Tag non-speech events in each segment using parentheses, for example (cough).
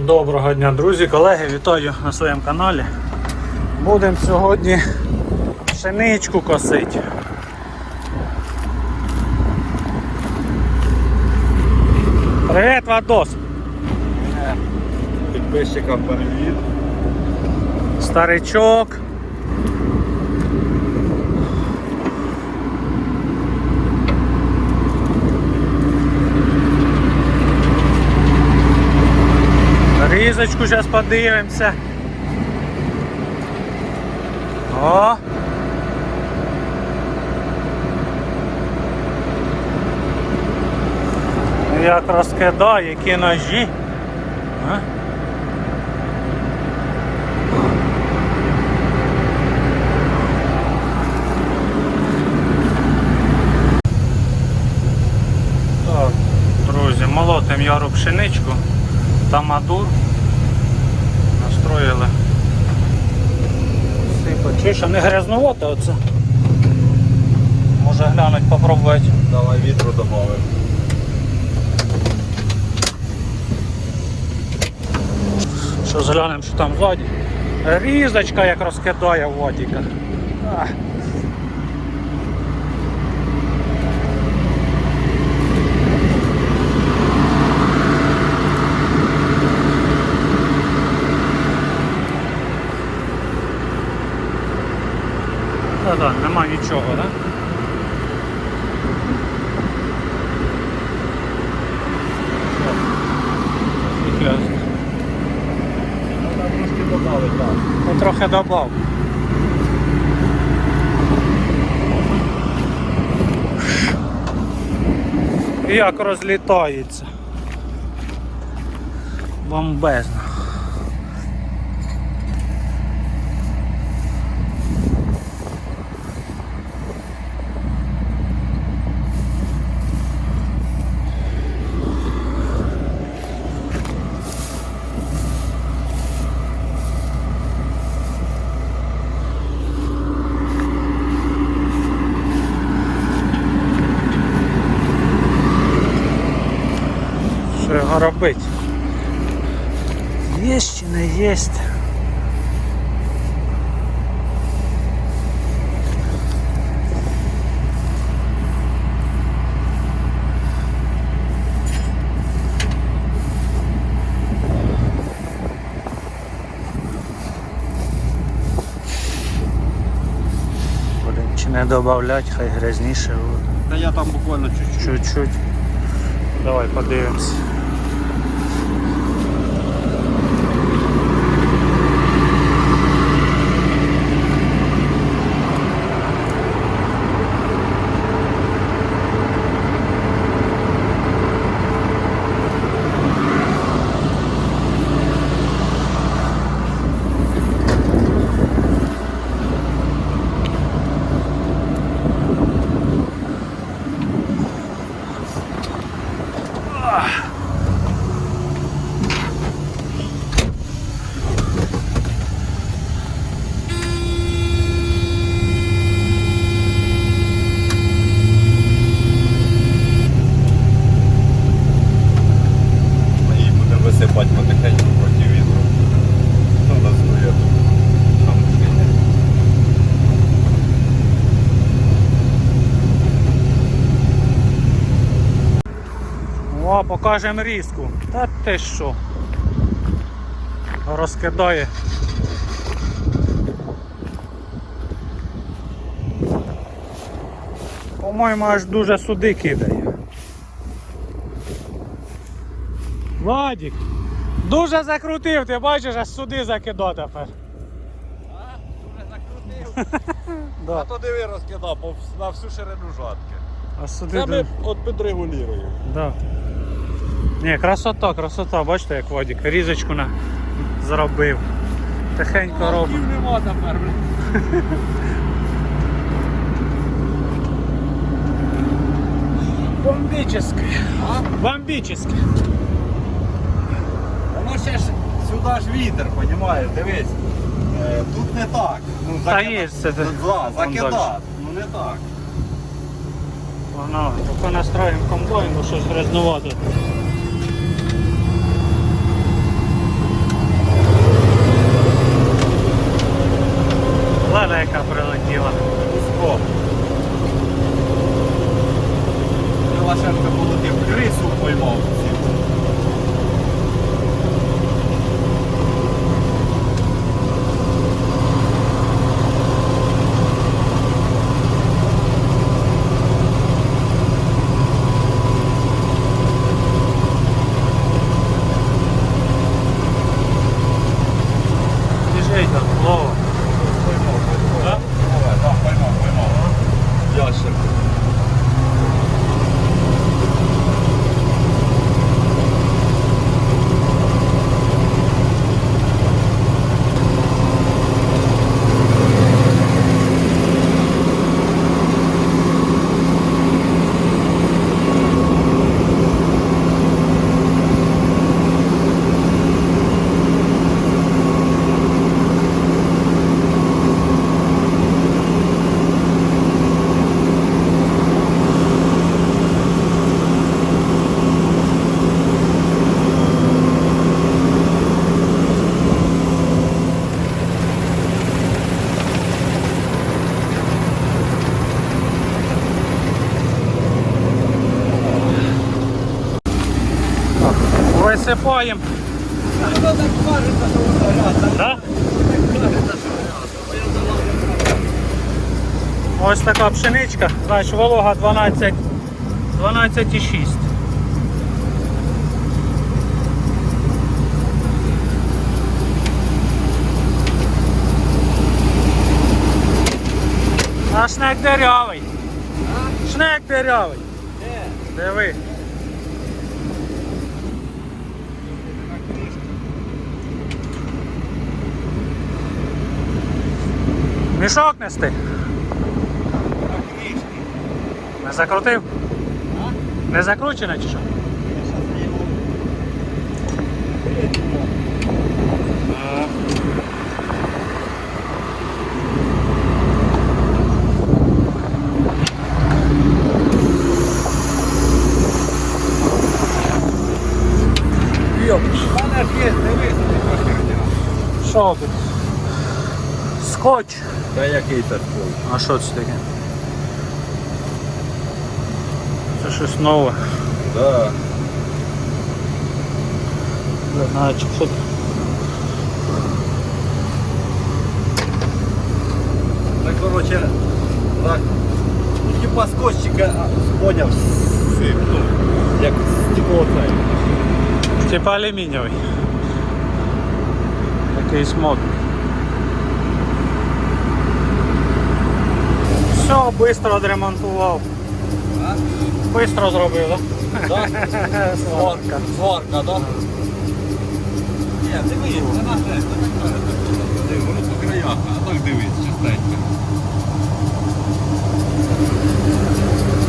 Доброго дня, друзі, колеги, вітаю на своєму каналі. Будемо сьогодні пшеничку косити. Привіт, Вадос! Підписчикам привіт. Старичок. Різочку зараз подивимося. О! Як розкидає, які ножі. Друзі, молотим яру пшеничку та мадур. Настроїли. Сипать. Чуєш, а не грязновато оце? Може глянуть, попробувати. Давай вітру додамо. Що зглянемо, що там ззаді. Різочка як розкидає в водіка. Ах. Та-да, нема нічого, так? Да? Так. Ну, трохи добав. Як розлітається. Бомбезно. Що його робити? Є чи не є? Будемо чи не додавати, хай грязніше буде. Та я там буквально чуть-чуть. Чуть-чуть. Давай подивимось. Покажемо різку. Та ти що? Розкидає. По-моєму, аж дуже суди кидає. Вадік, дуже закрутив, ти бачиш, аж суди закидав тепер. А, вже закрутив. (laughs) А то диви розкидав на всю ширину жатки. А суди Це ми от підрегулюємо. Да. Ні, красота, красота, бачите, як Вадік різочку на... зробив. Тихенько робить. нема тепер. (laughs) Бомбический. А? Воно ще ж сюди ж вітер, розумієш, дивись. Е, Тут не так. Ну, Та закида- є, це- Да, Вон Ну не так. Воно, поки настроїмо комбайн, бо щось грязнувато. așa că pot eu crezi un. Висипаємо. Да? Ось така пшеничка, значить волога 12, 12,6. А шнек дерявий. Шнек дерявий. Диви. Мішок нести. Не закрутив? Не закручено чи що? Що тут? Скотч. Та який це скол? А що це таке? Це щось нове. Да. Не знаю, чи що. Так, короче, так. Ну, типа скотчика, а, поняв, з цим, ну, як стекло це. Типа алюмінієвий. Якийсь мод. Все, швидко відремонтував. Бистро зробив, так? Да? (laughs) Сварка. Сварка, да? Ні, дивись, це наш це так. Диви, Воно по краях, а так дивись, частенько.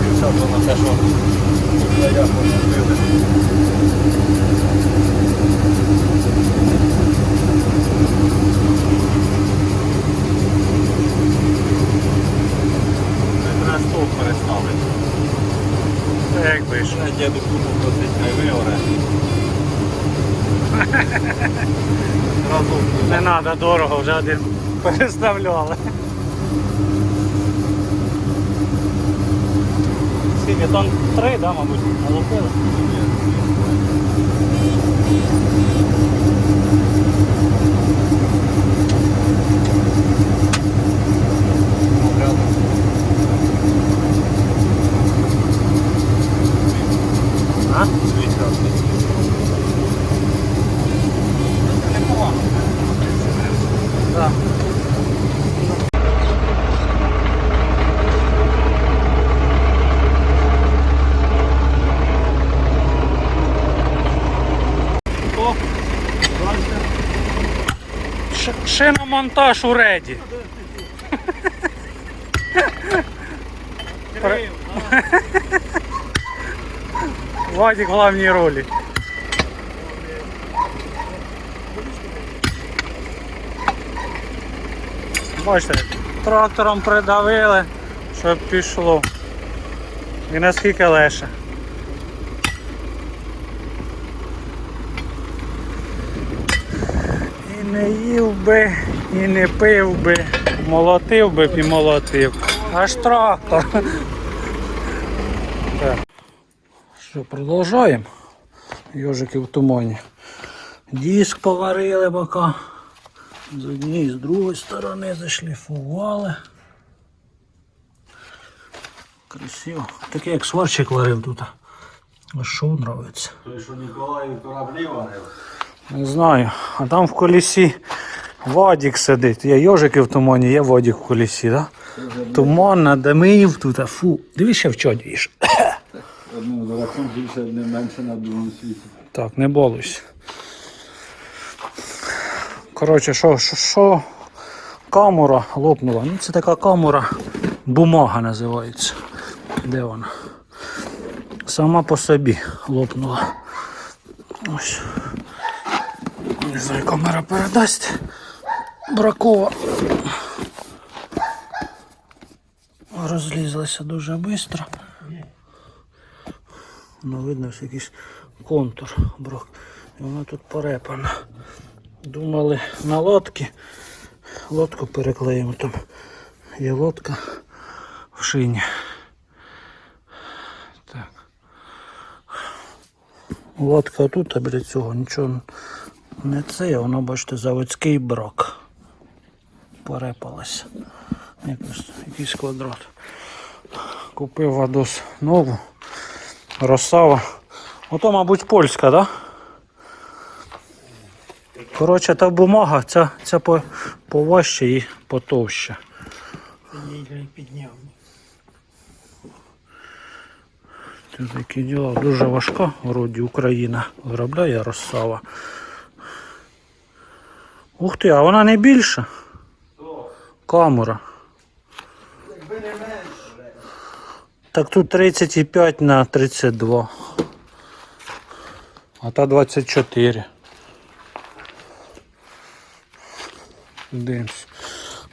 Дивіться, на те, що по краях воно били. Це треба стовп переставити. Це як би. Я діду купу просить, хай виоре. Разом. Не треба дорого, вже один переставляли. Скільки тон три, да, мабуть, налупили. А? Да. Шиномонтаж у реді. При- (laughs) Вадик в главній ролі. Бачите, трактором придавили, щоб пішло. І наскільки легше. І не їв би, і не пив би, молотив би і молотив. Аж трактор. Так. Що, продовжуємо? Йожики в тумані. Диск поварили поки. З однієї, з другої сторони зашліфували. Красиво. Таке як сварщик варив тут. А що подобається? той, що Ніколаїв кораблі варив. Не знаю. А там в колісі Вадік сидить. Є йожики в тумані, є Вадік в колісі, так? Да? Туман надимив тут, а фу. Дивись, ще в чодіш. Одним дураком більше, одним менше на другому світі. Так, не болуйся. Коротше, що, що, що камера лопнула. Ну, це така камера, бумага називається. Де вона? Сама по собі лопнула. Ось. Не знаю, камера передасть. Бракова. Розлізлася дуже швидко. Ну, видно, що якийсь контур брак. І вона тут порепана. Думали на лодки. Лодку переклеїмо там. Є лодка в шині. Так. Лодка тут, а біля цього нічого не це, воно, бачите, заводський брак. Порепалося. Якось, якийсь квадрат. Купив Вадос нову. Росава. Ото, мабуть, польська, так? Да? Коротше, та бумага, ця, ця по, поважче і потовще. Підняв. Це такі діла. Дуже важка, вроді Україна виробляє розсава. Ух ти, а вона не більша. Камера. Так тут 35 на 32. А та 24. Дивимось.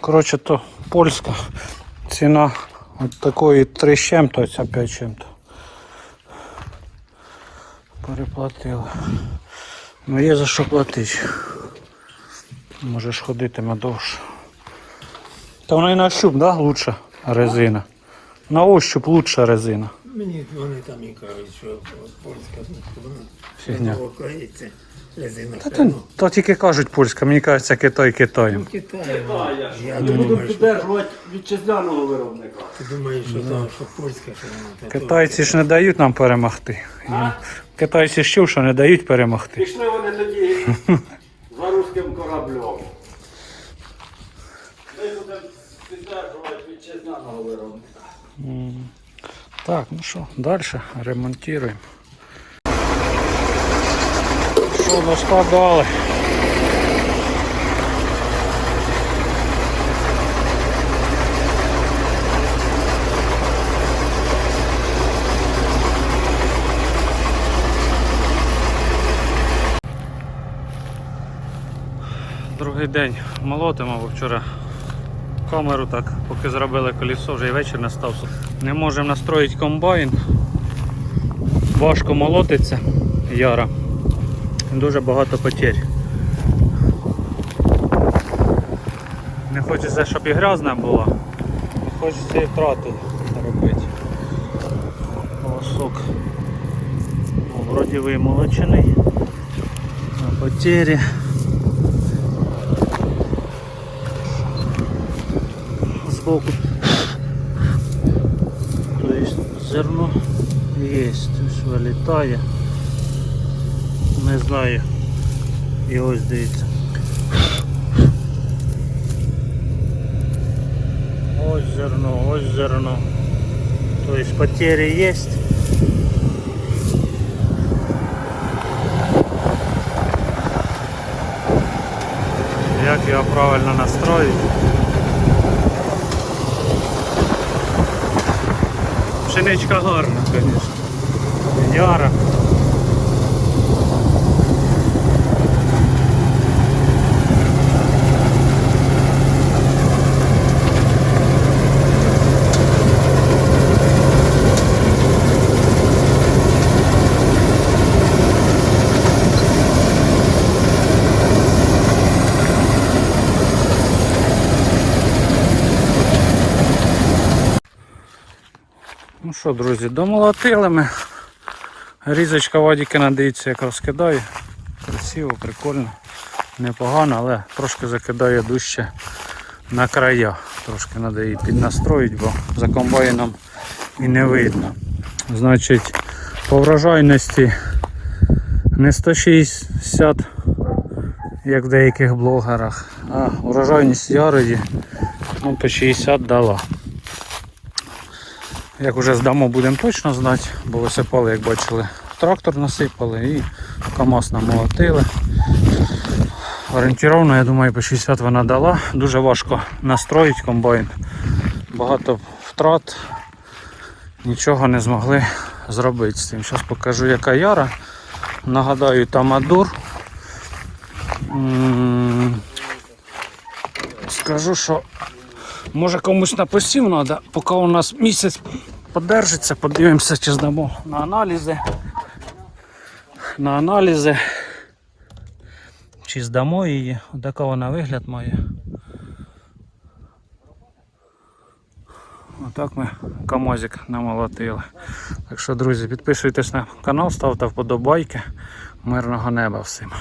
Коротше, то польська ціна от такої 3 з чим-то, а ця 5 чим-то. Переплатили. Ну є за що платити. Можеш ходитиме довше. Та вона і на щуп, да, лучша резина. На ощуп лучша резина. Мені вони там і кажуть, що польська вона Фігня. окається. Резина Та, то, то тільки кажуть польська, мені кажеться Китай Китаєм. Китай. Я думаю, що, підтримувати вітчизняного виробника. ти думаєш, що, то, що польська, що вона та Китайці ж не дають нам перемогти. Китайці ж чув, що не дають перемогти. Пішли вони тоді (laughs) за руським кораблем. Ми будемо підтримувати вітчизняного виробника. Так, ну що, далі ремонтуємо. Що доскладали? Другий день молотимо, бо вчора камеру так, поки зробили колесо, вже і вечір настав. Не можемо настроїти комбайн. Важко молотиться яра. Дуже багато потерь. Не хочеться, щоб і грязна була. Не хочеться і втрати робити. Волосок. Вроді вимолочений. А потері. Сбоку. То есть зерно есть, ось вилітає. Не знаю. І ось дивіться. Ось зерно, ось зерно. То есть потери есть. Як його правильно настроїти? Пшеничка гарна, звісно. Яра. Що, друзі, домолотили ми. Різочка вадіки надивіться, як розкидає. Красиво, прикольно, непогано, але трошки закидає дужче на края. Трошки треба її піднастроїти, бо за комбайном і не видно. Значить, по врожайності не 160, як в деяких блогерах, а врожайність ярої ну, по 60 дала. Як вже здамо, будемо точно знати, бо висипали, як бачили, трактор насипали і КАМАЗ намолотили. Орієнтировно, я думаю, по 60 вона дала. Дуже важко настроїти комбайн. Багато втрат. Нічого не змогли зробити з цим. Зараз покажу, яка яра. Нагадаю, там Адур. Скажу, що Може комусь на посів треба, поки у нас місяць подержиться, подивимося, чи здамо на аналізи. На аналізи. Чи здамо її, отака вона вигляд має. Так ми камозик намолотили. Так що, друзі, підписуйтесь на канал, ставте вподобайки. Мирного неба всім.